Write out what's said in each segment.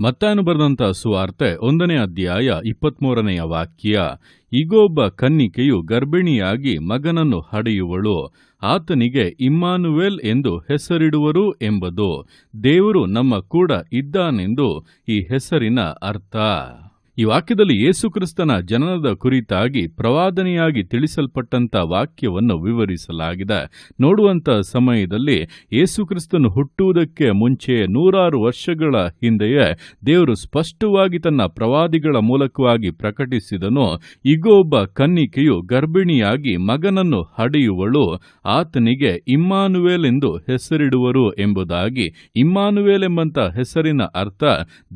ಮತ್ತಾನು ಬರೆದಂತ ಸುವಾರ್ತೆ ಒಂದನೇ ಅಧ್ಯಾಯ ಇಪ್ಪತ್ಮೂರನೆಯ ವಾಕ್ಯ ಈಗೊಬ್ಬ ಕನ್ನಿಕೆಯು ಗರ್ಭಿಣಿಯಾಗಿ ಮಗನನ್ನು ಹಡೆಯುವಳು. ಆತನಿಗೆ ಇಮ್ಮಾನುವೆಲ್ ಎಂದು ಹೆಸರಿಡುವರು ಎಂಬುದು ದೇವರು ನಮ್ಮ ಕೂಡ ಇದ್ದಾನೆಂದು ಈ ಹೆಸರಿನ ಅರ್ಥ. ಈ ವಾಕ್ಯದಲ್ಲಿ ಯೇಸುಕ್ರಿಸ್ತನ ಜನನದ ಕುರಿತಾಗಿ ಪ್ರವಾದನೆಯಾಗಿ ತಿಳಿಸಲ್ಪಟ್ಟಂತ ವಾಕ್ಯವನ್ನು ವಿವರಿಸಲಾಗಿದೆ. ನೋಡುವಂತ ಸಮಯದಲ್ಲಿ ಯೇಸುಕ್ರಿಸ್ತನು ಹುಟ್ಟುವುದಕ್ಕೆ ಮುಂಚೆ ನೂರಾರು ವರ್ಷಗಳ ಹಿಂದೆಯೇ ದೇವರು ಸ್ಪಷ್ಟವಾಗಿ ತನ್ನ ಪ್ರವಾದಿಗಳ ಮೂಲಕವಾಗಿ ಪ್ರಕಟಿಸಿದನು. ಈಗೋ ಒಬ್ಬ ಕನ್ನಿಕೆಯು ಗರ್ಭಿಣಿಯಾಗಿ ಮಗನನ್ನು ಹಡೆಯುವಳು. ಆತನಿಗೆ ಇಮ್ಮಾನುವೇಲ್ ಎಂದು ಹೆಸರಿಡುವರು ಎಂಬುದಾಗಿ. ಇಮ್ಮಾನುವೇಲ್ ಎಂಬಂತ ಹೆಸರಿನ ಅರ್ಥ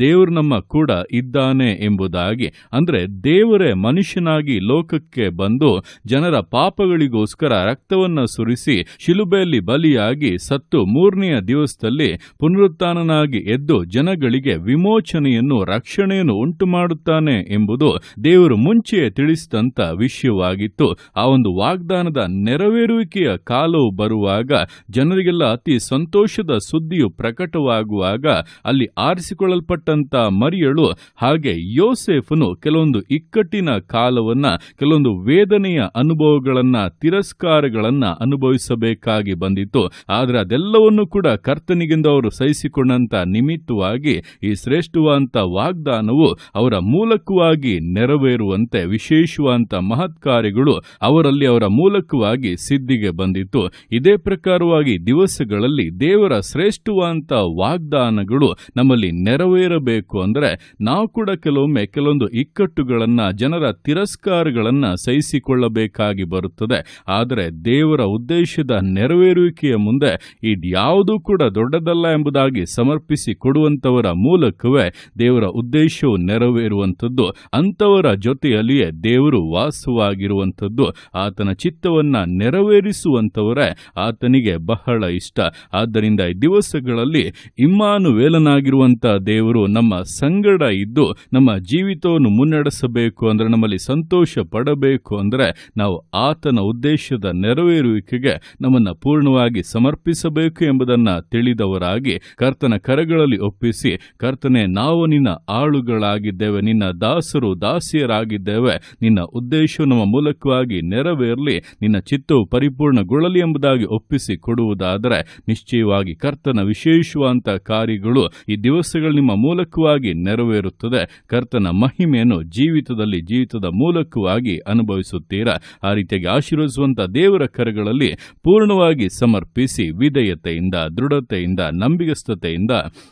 ದೇವರು ನಮ್ಮ ಕೂಡ ಇದ್ದಾನೆ ಎಂಬುದಾಗಿ ಅಂದರೆ ದೇವರೇ ಮನುಷ್ಯನಾಗಿ ಲೋಕಕ್ಕೆ ಬಂದು ಜನರ ಪಾಪಗಳಿಗೋಸ್ಕರ ರಕ್ತವನ್ನು ಸುರಿಸಿ ಶಿಲುಬೆಯಲ್ಲಿ ಬಲಿಯಾಗಿ ಸತ್ತು ಮೂರನೆಯ ದಿವಸದಲ್ಲಿ ಪುನರುತ್ಥಾನನಾಗಿ ಎದ್ದು ಜನಗಳಿಗೆ ವಿಮೋಚನೆಯನ್ನು ರಕ್ಷಣೆಯನ್ನು ಉಂಟು ಮಾಡುತ್ತಾನೆ ಎಂಬುದು ದೇವರು ಮುಂಚೆಯೇ ತಿಳಿಸಿದಂಥ ವಿಷಯವಾಗಿತ್ತು. ಆ ಒಂದು ವಾಗ್ದಾನದ ನೆರವೇರುವಿಕೆಯ ಕಾಲವು ಬರುವಾಗ ಜನರಿಗೆಲ್ಲ ಅತಿ ಸಂತೋಷದ ಸುದ್ದಿಯು ಪ್ರಕಟವಾಗುವಾಗ ಅಲ್ಲಿ ಆರಿಸಿಕೊಳ್ಳಲ್ಪಟ್ಟಂತ ಮರಿಯಳು ಹಾಗೆ ಯೋಸೇಫನು ಕೆಲವೊಂದು ಇಕ್ಕಟ್ಟಿನ ಕಾಲವನ್ನ, ಕೆಲವೊಂದು ವೇದನೆಯ ಅನುಭವಗಳನ್ನ, ತಿರಸ್ಕಾರಗಳನ್ನ ಅನುಭವಿಸಬೇಕಾಗಿ ಬಂದಿತ್ತು. ಆದರೆ ಅದೆಲ್ಲವನ್ನು ಕೂಡ ಕರ್ತನಿಗಿಂದ ಅವರು ಸಹಿಸಿಕೊಂಡಂತ ನಿಮಿತ್ತವಾಗಿ ಈ ಶ್ರೇಷ್ಠವಾದಂತ ವಾಗ್ದಾನವು ಅವರ ಮೂಲಕವಾಗಿ ನೆರವೇರುವಂತೆ ವಿಶೇಷವಾದಂತ ಮಹತ್ ಕಾರ್ಯಗಳು ಅವರಲ್ಲಿ ಅವರ ಮೂಲಕವಾಗಿ ಸಿದ್ಧಿಗೆ ಬಂದಿತ್ತು. ಇದೇ ಪ್ರಕಾರವಾಗಿ ದಿವಸಗಳಲ್ಲಿ ದೇವರ ಶ್ರೇಷ್ಠವಾದಂತ ವಾಗ್ದಾನಗಳು ನಮ್ಮಲ್ಲಿ ನೆರವೇರಬೇಕು ಅಂದ್ರೆ ನಾವು ಕೂಡ ಕೆಲವೊಮ್ಮೆ ಕೆಲವೊಂದು ಇಕ್ಕಟ್ಟುಗಳನ್ನ, ಜನರ ತಿರಸ್ಕಾರಗಳನ್ನ ಸಹಿಸಿಕೊಳ್ಳಬೇಕಾಗಿ ಬರುತ್ತದೆ. ಆದರೆ ದೇವರ ಉದ್ದೇಶದ ನೆರವೇರುವಿಕೆಯ ಮುಂದೆ ಇದ್ಯಾವುದೂ ಕೂಡ ದೊಡ್ಡದಲ್ಲ ಎಂಬುದಾಗಿ ಸಮರ್ಪಿಸಿ ಕೊಡುವಂತವರ ಮೂಲಕವೇ ದೇವರ ಉದ್ದೇಶವು ನೆರವೇರುವಂಥದ್ದು. ಅಂಥವರ ಜೊತೆಯಲ್ಲಿಯೇ ದೇವರು ವಾಸವಾಗಿರುವಂಥದ್ದು. ಆತನ ಚಿತ್ತವನ್ನ ನೆರವೇರಿಸುವಂಥವರೇ ಆತನಿಗೆ ಬಹಳ ಇಷ್ಟ. ಆದ್ದರಿಂದ ಈ ದಿವಸಗಳಲ್ಲಿ ಇಮ್ಮಾನುವೇಲನಾಗಿರುವಂಥ ದೇವರು ನಮ್ಮ ಸಂಗಡ ಇದ್ದು, ನಮ್ಮ ಜೀವಿತವನ್ನು ಮುನ್ನಡೆಸಬೇಕು ಅಂದ್ರೆ ನಮ್ಮಲ್ಲಿ ಸಂತೋಷ ಪಡಬೇಕು ಅಂದ್ರೆ ನಾವು ಆತನ ಉದ್ದೇಶದ ನೆರವೇರುವಿಕೆಗೆ ನಮ್ಮನ್ನ ಪೂರ್ಣವಾಗಿ ಸಮರ್ಪಿಸಬೇಕು ಎಂಬುದನ್ನ ತಿಳಿದವರಾಗಿ ಕರ್ತನ ಕರಗಳಲ್ಲಿ ಒಪ್ಪಿಸಿ, ಕರ್ತನೆ, ನಾವು ನಿನ್ನ ಆಳುಗಳಾಗಿದ್ದೇವೆ, ನಿನ್ನ ದಾಸರು ದಾಸಿಯರಾಗಿದ್ದೇವೆ, ನಿನ್ನ ಉದ್ದೇಶ ನಮ್ಮ ಮೂಲಕವಾಗಿ ನೆರವೇರಲಿ, ನಿನ್ನ ಚಿತ್ತವು ಪರಿಪೂರ್ಣಗೊಳ್ಳಲಿ ಎಂಬುದಾಗಿ ಒಪ್ಪಿಸಿ ಕೊಡುವುದಾದರೆ ನಿಶ್ಚಯವಾಗಿ ಕರ್ತನ ವಿಶೇಷವಾದಂಥ ಕಾರ್ಯಗಳು ಈ ದಿವಸಗಳು ನಿಮ್ಮ ಮೂಲಕವಾಗಿ ನೆರವೇರುತ್ತದೆ. ಕರ್ತನ ಮಹಿಮೆಯನ್ನು ಜೀವಿತದಲ್ಲಿ ಜೀವಿತದ ಮೂಲಕವಾಗಿ ಅನುಭವಿಸುತ್ತೀರಾ? ಆ ರೀತಿಯಾಗಿ ಆಶೀರ್ವಿಸುವಂತ ದೇವರ ಕರಗಳಲ್ಲಿ ಪೂರ್ಣವಾಗಿ ಸಮರ್ಪಿಸಿ ವಿಧೇಯತೆಯಿಂದ, ದೃಢತೆಯಿಂದ, ನಂಬಿಗಸ್ತತೆಯಿಂದ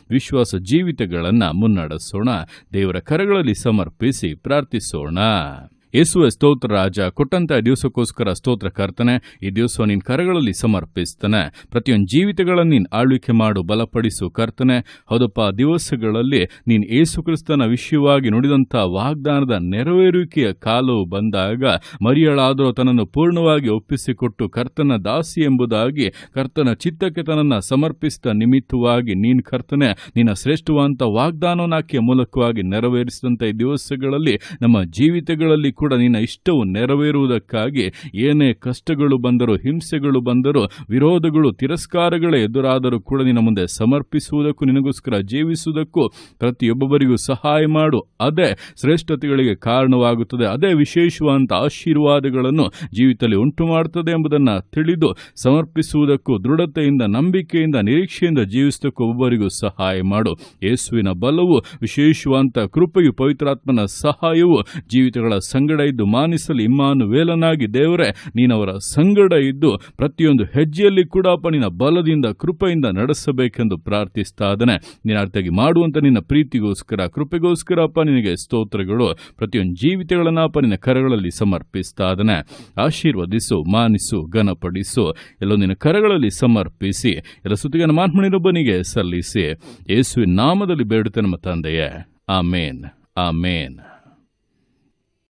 ವಿಶ್ವಾಸ ಜೀವಿತಗಳನ್ನು ಮುನ್ನಡೆಸೋಣ. ದೇವರ ಕರಗಳಲ್ಲಿ ಸಮರ್ಪಿಸಿ ಪ್ರಾರ್ಥಿಸೋಣ. ಯೇಸುವೆ ಸ್ತೋತ್ರ ರಾಜ, ಕೊಟ್ಟಂತ ದಿವಸಕ್ಕೋಸ್ಕರ ಸ್ತೋತ್ರ ಕರ್ತನೆ, ಈ ದಿವಸ ನಿನ್ನ ಕರಗಳಲ್ಲಿ ಸಮರ್ಪಿಸ್ತಾನೆ. ಪ್ರತಿಯೊಂದು ಜೀವಿತಗಳನ್ನು ನೀನು ಆಳ್ವಿಕೆ ಮಾಡು, ಬಲಪಡಿಸು ಕರ್ತನೆ. ಹೌದಪ್ಪ ದಿವಸಗಳಲ್ಲಿ ನೀನು ಏಸುಕ್ರಿಸ್ತನ ವಿಷಯವಾಗಿ ನುಡಿದಂಥ ವಾಗ್ದಾನದ ನೆರವೇರುವಿಕೆಯ ಕಾಲವು ಬಂದಾಗ ಮರಿಯಳಾದರೂ ತನ್ನನ್ನು ಪೂರ್ಣವಾಗಿ ಒಪ್ಪಿಸಿಕೊಟ್ಟು ಕರ್ತನ ದಾಸಿ ಎಂಬುದಾಗಿ, ಕರ್ತನ ಚಿತ್ತಕ್ಕೆ ತನ್ನನ್ನು ಸಮರ್ಪಿಸಿದ ನಿಮಿತ್ತವಾಗಿ ನೀನು ಕರ್ತನೆ, ನಿನ್ನ ಶ್ರೇಷ್ಠವಾದಂಥ ವಾಗ್ದಾನವನ್ನಾಕಿಯ ಮೂಲಕವಾಗಿ ನೆರವೇರಿಸಿದಂಥ ಈ ದಿವಸಗಳಲ್ಲಿ ನಮ್ಮ ಜೀವಿತಗಳಲ್ಲಿ ಕೂಡ ನಿನ್ನ ಇಷ್ಟವು ನೆರವೇರುವುದಕ್ಕಾಗಿ ಏನೇ ಕಷ್ಟಗಳು ಬಂದರೂ, ಹಿಂಸೆಗಳು ಬಂದರೂ, ವಿರೋಧಗಳು, ತಿರಸ್ಕಾರಗಳೇ ಎದುರಾದರೂ ಕೂಡ ನಿನ್ನ ಮುಂದೆ ಸಮರ್ಪಿಸುವುದಕ್ಕೂ, ನಿನಗೋಸ್ಕರ ಜೀವಿಸುವುದಕ್ಕೂ ಪ್ರತಿಯೊಬ್ಬೊಬ್ಬರಿಗೂ ಸಹಾಯ ಮಾಡು. ಅದೇ ಶ್ರೇಷ್ಠತೆಗಳಿಗೆ ಕಾರಣವಾಗುತ್ತದೆ. ಅದೇ ವಿಶೇಷವಾದಂಥ ಆಶೀರ್ವಾದಗಳನ್ನು ಜೀವಿತದಲ್ಲಿ ಉಂಟು ಮಾಡುತ್ತದೆ ಎಂಬುದನ್ನು ತಿಳಿದು ಸಮರ್ಪಿಸುವುದಕ್ಕೂ, ದೃಢತೆಯಿಂದ, ನಂಬಿಕೆಯಿಂದ, ನಿರೀಕ್ಷೆಯಿಂದ ಜೀವಿಸುವುದಕ್ಕೂ ಒಬ್ಬರಿಗೂ ಸಹಾಯ ಮಾಡು. ಯೇಸುವಿನ ಬಲವು, ವಿಶೇಷವಾದಂಥ ಕೃಪೆಯು ಪವಿತ್ರಾತ್ಮನ ಸಹಾಯವು ಜೀವಿತಗಳ ಸಂಗಡ ಇದ್ದು ಮಾನಿಸಲಿ ಇಮ್ಮಾನು ವೇಲನಾಗಿ ದೇವರೇ, ನೀನವರ ಸಂಗಡ ಇದ್ದು ಪ್ರತಿಯೊಂದು ಹೆಜ್ಜೆಯಲ್ಲಿ ಕೂಡ ನಿನ್ನ ಬಲದಿಂದ ಕೃಪೆಯಿಂದ ನಡೆಸಬೇಕೆಂದು ಪ್ರಾರ್ಥಿಸ್ತಾ ಇದ್ದಾನೆ ನೀನು ಅರ್ಥಾಗಿ ಮಾಡುವಂತ ನಿನ್ನ ಪ್ರೀತಿಗೋಸ್ಕರ, ಕೃಪೆಗೋಸ್ಕರ ಅಪ್ಪ ನಿನಗೆ ಸ್ತೋತ್ರಗಳು, ಪ್ರತಿಯೊಂದು ಜೀವಿತಗಳನ್ನು ಅಪ್ಪ ನಿನ್ನ ಕರಗಳಲ್ಲಿ ಸಮರ್ಪಿಸ್ತಾ ಇದ್ದಾನೆ ಆಶೀರ್ವದಿಸು, ಮಾನಿಸು, ಘನಪಡಿಸು, ಎಲ್ಲೋ ನಿನ್ನ ಕರಗಳಲ್ಲಿ ಸಮರ್ಪಿಸಿ, ಎಲ್ಲ ಸುತ್ತಿಗೆ ಮಾನ್ಮಣಿರೊಬ್ಬನಿಗೆ ಸಲ್ಲಿಸಿ. ಯೇಸುವಿನ ನಾಮದಲ್ಲಿ ಬೇಡುತ್ತೆ ನಮ್ಮ ತಂದೆಯೇ. ಆಮೇನ್. ಆಮೇನ್.